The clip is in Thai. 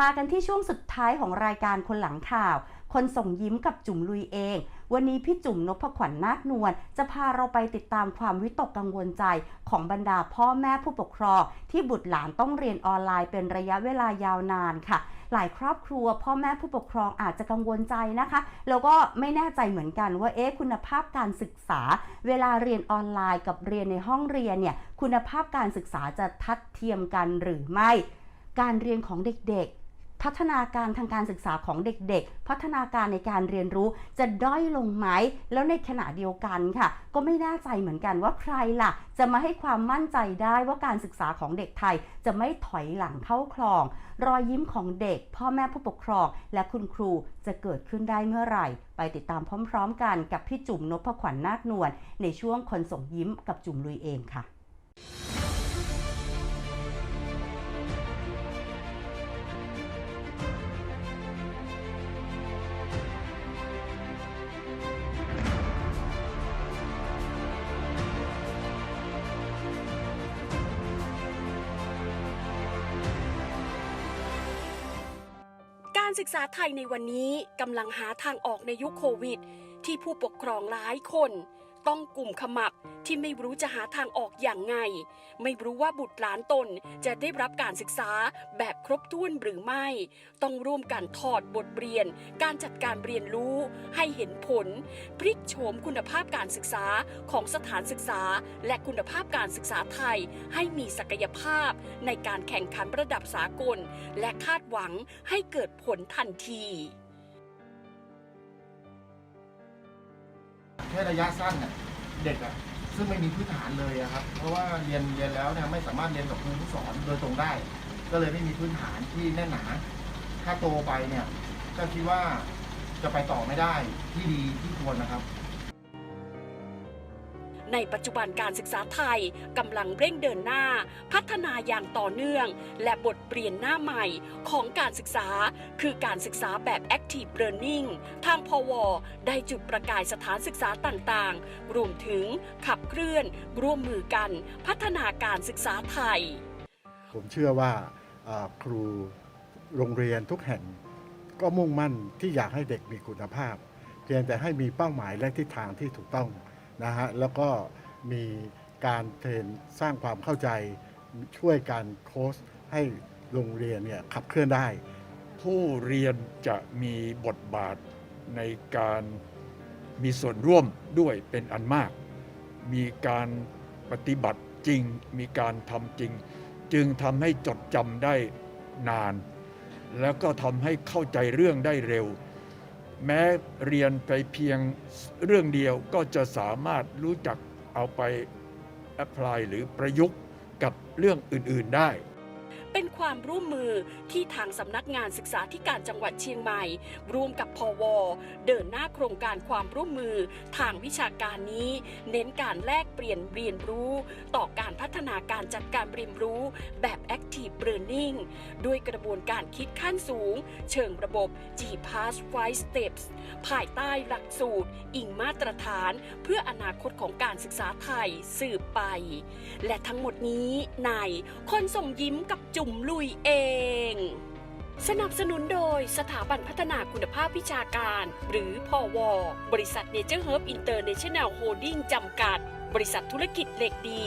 มากันที่ช่วงสุดท้ายของรายการคนหลังข่าว คนส่งยิ้มกับจุ๋มลุยเอง วันนี้พี่จุ๋มนพขวัญนาคนวลจะพาเราไปติดตามความวิตกกังวลใจของบรรดาพ่อแม่ผู้ปกครอง ที่บุตรหลานต้องเรียนออนไลน์เป็นระยะเวลายาวนานค่ะ หลายครอบครัว พ่อแม่ผู้ปกครองอาจจะกังวลใจนะคะ แล้วก็ไม่แน่ใจเหมือนกันว่าเอ๊ะคุณภาพการศึกษา เวลาเรียนออนไลน์กับเรียนในห้องเรียนเนี่ยคุณภาพการศึกษาจะทัดเทียมกันหรือไม่ การเรียนของเด็กๆ พัฒนาการทางการศึกษาของเด็กๆ พัฒนาการในการเรียนรู้จะด้อยลงไหม แล้วในขณะเดียวกันค่ะ ก็ไม่แน่ใจเหมือนกันว่าใครล่ะ จะมาให้ความมั่นใจได้ว่าการศึกษาของเด็กไทย จะไม่ถอยหลังเข้าคลอง รอยยิ้มของเด็ก พ่อแม่ผู้ปกครอง และคุณครูจะเกิดขึ้นได้เมื่อไหร่ ไปติดตามพร้อม ๆ กันกับพี่จุ๋มนพขวัญนาคนวลในช่วงคนส่งยิ้มกับจุ๋มลุยเองค่ะ การศึกษาไทยในวันนี้กำลังหาทางออกในยุคโควิด ที่ผู้ปกครองหลายคน ต้องกลุ่มขมับที่ไม่รู้จะหาทางออกอย่างไง ไม่รู้ว่าบุตรหลานตนจะได้รับการศึกษาแบบครบถ้วนหรือไม่ ต้องร่วมกันถอดบทเรียน การจัดการเรียนรู้ ให้เห็นผล พลิกโฉมคุณภาพการศึกษาของสถานศึกษา และคุณภาพการศึกษาไทย ให้มีศักยภาพในการแข่งขันระดับสากล และคาดหวังให้เกิดผลทันที แค่ระยะสั้นน่ะเด็กอะซึ่งไม่มีพื้นฐานเลยอะครับ เพราะว่าเรียนเรียนแล้วเนี่ยไม่สามารถเรียนกับครูผู้สอนโดยตรงได้ ก็เลยไม่มีพื้นฐานที่แน่นหนา ถ้าโตไปเนี่ยก็คิดว่าจะไปต่อไม่ได้ที่ดีที่ควรนะครับ ในปัจจุบันการศึกษาไทยกำลังเร่งเดินหน้า พัฒนาอย่างต่อเนื่อง และบทเปลี่ยนหน้าใหม่ของการศึกษา คือการศึกษาแบบ Active Learning ทางพว ได้จุดประกายสถานศึกษาต่างๆ รวมถึงขับเคลื่อน ร่วมมือกัน พัฒนาการศึกษาไทย ผมเชื่อว่าอ่าครูโรงเรียนทุกแห่งก็มุ่งมั่นที่อยากให้เด็กมีคุณภาพ เพียงแต่ให้มีเป้าหมายและทิศทางที่ถูกต้อง นะฮะแล้วก็มีการเทรนสร้างความเข้าใจช่วยการโค้ชให้โรงเรียนเนี่ยขับเคลื่อนได้ ผู้เรียนจะมีบทบาทในการมีส่วนร่วมด้วยเป็นอันมาก มีการปฏิบัติจริง มีการทำจริง จึงทำให้จดจำได้นาน แล้วก็ทำให้เข้าใจเรื่องได้เร็ว แม้เรียนไปเพียงเรื่องเดียวก็จะสามารถรู้จักเอาไปแอพพลายหรือประยุกต์กับเรื่องอื่น ๆได้ เป็นความร่วมมือที่ทางสำนักงานศึกษาธิการจังหวัดเชียงใหม่ ร่วมกับพวเดินหน้าโครงการความร่วมมือทางวิชาการนี้ เน้นการแลกเปลี่ยนเรียนรู้ ต่อการพัฒนาการจัดการเรียนรู้แบบ Active Learning ด้วยกระบวนการคิดขั้นสูง เชิงระบบ G Pass 5 Steps ภายใต้หลักสูตร อิงมาตรฐาน เพื่ออนาคตของการศึกษาไทยสืบไป และทั้งหมดนี้ในคนส่งยิ้มกับจุ่มลุยเอง สนับสนุนโดยสถาบันพัฒนาคุณภาพวิชาการ หรือพอวบริษัทเนเจอร์เฮิร์บอินเตอร์เนชั่นแนลโฮลดิ้งจำกัด บริษัทธุรกิจเหล็กดี